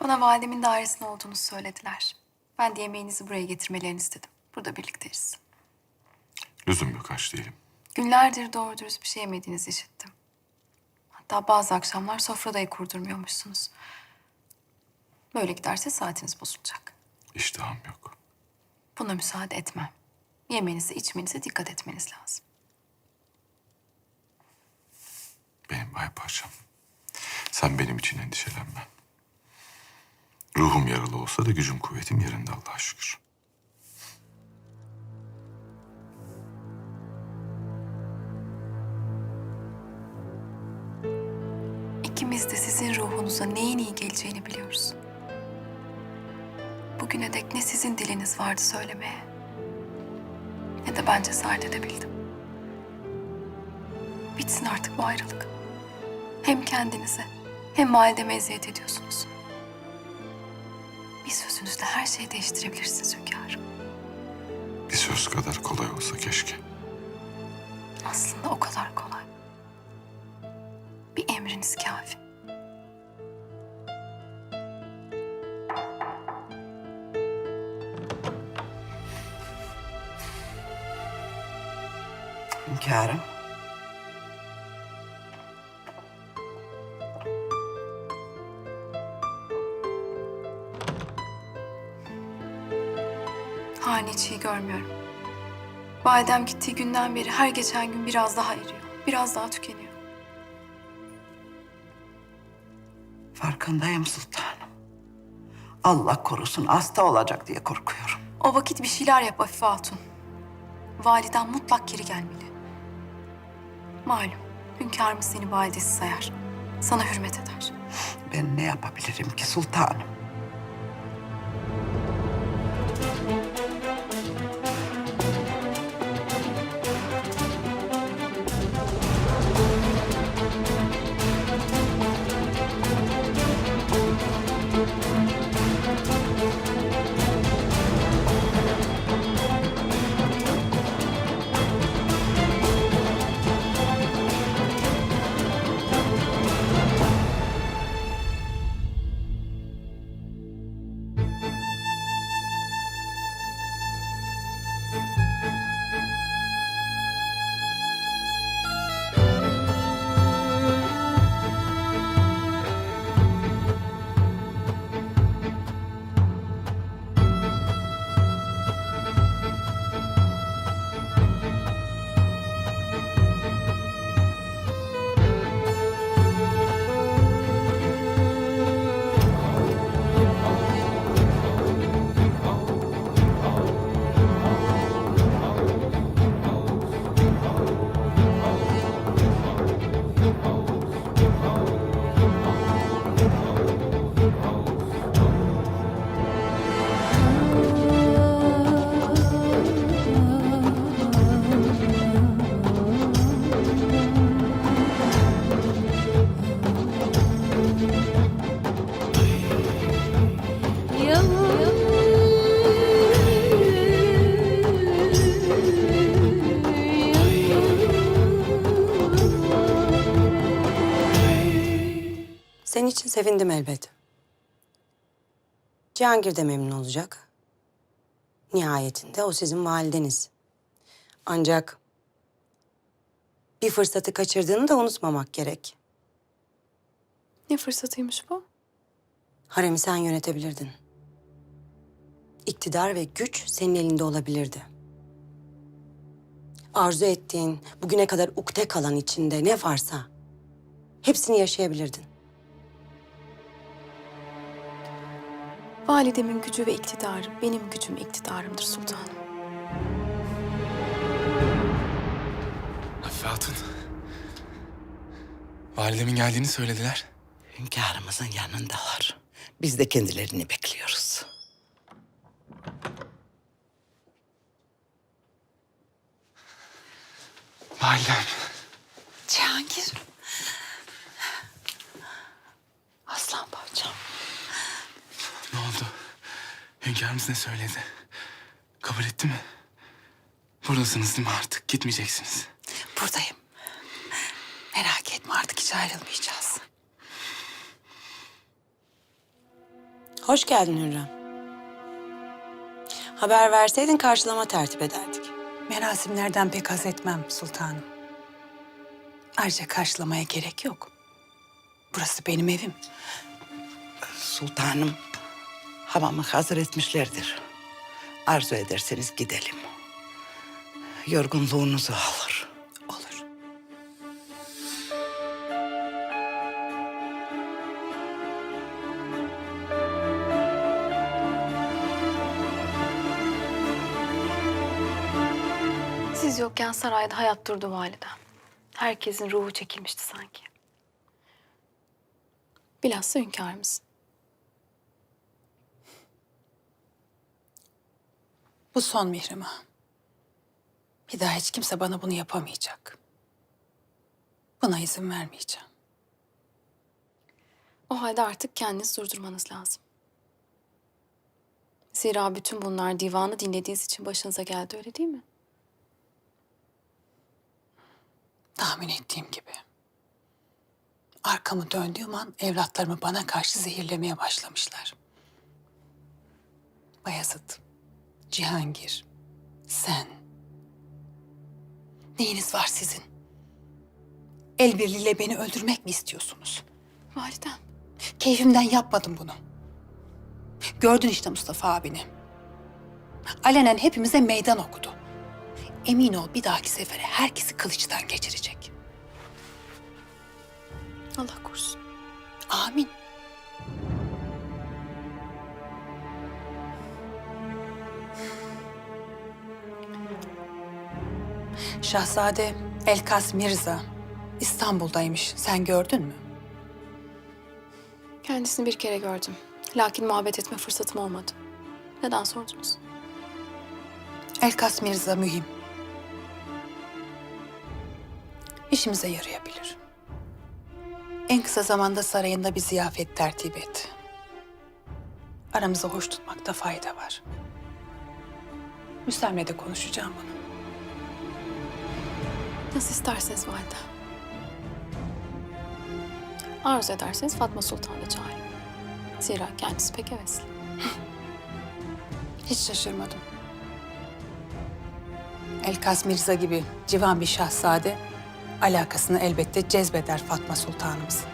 Bana validemin dairesinde olduğunu söylediler. Ben de yemeğinizi buraya getirmelerini istedim. Burada birlikteyiz. Lüzum yok aç değilim. Günlerdir doğru dürüst bir şey yemediğinizi işittim. Hatta bazı akşamlar sofradayı kurdurmuyormuşsunuz. Böyle giderse saatiniz bozulacak. İştahım yok. Buna müsaade etmem. Yemenize, içmenize dikkat etmeniz lazım. Benim bay parçam. Sen benim için endişelenme. Ruhum yaralı olsa da gücüm kuvvetim yerinde Allah'a şükür. İkimiz de sizin ruhunuza neyin iyi geleceğini biliyoruz. Bugüne dek ne sizin diliniz vardı söylemeye, ne de ben cesaret edebildim. Bitsin artık bu ayrılık. Hem kendinize hem valideme eziyet ediyorsunuz. Bir sözünüzle her şeyi değiştirebilirsiniz hünkârım. Bir söz kadar kolay olsa keşke. Aslında o kadar kolay. Bir emriniz kafi. Hünkârım. İyi görmüyorum. Validem gittiği günden beri her geçen gün biraz daha eriyor. Biraz daha tükeniyor. Farkındayım sultanım. Allah korusun hasta olacak diye korkuyorum. O vakit bir şeyler yap Afife Hatun. Validen mutlak geri gelmeli. Malum hünkârımız seni validesi sayar. Sana hürmet eder. Ben ne yapabilirim ki sultanım? Senin için sevindim elbet. Cihangir de memnun olacak. Nihayetinde o sizin valideniz. Ancak bir fırsatı kaçırdığını da unutmamak gerek. Ne fırsatıymış bu? Haremi sen yönetebilirdin. İktidar ve güç senin elinde olabilirdi. Arzu ettiğin, bugüne kadar ukde kalan içinde ne varsa hepsini yaşayabilirdin. Validemin gücü ve iktidarı benim gücüm iktidarımdır sultanım. Afife Hatun. Validemin geldiğini söylediler. Hünkârımızın yanındalar. Biz de kendilerini bekliyoruz. Validem. Cihangir. Hünkârımız ne söyledi? Kabul etti mi? Buradasınız değil mi artık? Gitmeyeceksiniz. Buradayım. Merak etme artık hiç ayrılmayacağız. Hoş geldin Hürrem. Haber verseydin karşılama tertip ederdik. Merasimlerden pek haz etmem sultanım. Ayrıca karşılamaya gerek yok. Burası benim evim. Sultanım hamamı hazır etmişlerdir. Arzu ederseniz gidelim. Yorgunluğunuzu alır. Olur. Siz yokken sarayda hayat durdu validem. Herkesin ruhu çekilmişti sanki. Bilhassa hünkârımız. Bu son Mihrimah. Bir daha hiç kimse bana bunu yapamayacak. Buna izin vermeyeceğim. O halde artık kendinizi durdurmanız lazım. Zira bütün bunlar divanı dinlediğiniz için başınıza geldi öyle değil mi? Tahmin ettiğim gibi. Arkamı döndüğüm an evlatlarımı bana karşı zehirlemeye başlamışlar. Bayezid, Cihangir, sen. Neyiniz var sizin? El birliğiyle beni öldürmek mi istiyorsunuz? Validem. Keyfimden yapmadım bunu. Gördün işte Mustafa abini. Alenen hepimize meydan okudu. Emin ol bir dahaki sefere herkesi kılıçtan geçirecek. Allah korusun. Amin. Şahzade Elkas Mirza İstanbul'daymış. Sen gördün mü? Kendisini bir kere gördüm. Lakin muhabbet etme fırsatım olmadı. Neden sordunuz? Elkas Mirza mühim. İşimize yarayabilir. En kısa zamanda sarayında bir ziyafet tertip et. Aramızı hoş tutmakta fayda var. Müstemle de konuşacağım bunu. Nasıl isterseniz valide. Arzu ederseniz Fatma Sultan'ı çağırın. Zira kendisi pek hevesli. Hiç şaşırmadım. Elkas Mirza gibi civan bir şahzade alakasını elbette cezbeder Fatma Sultanımızın.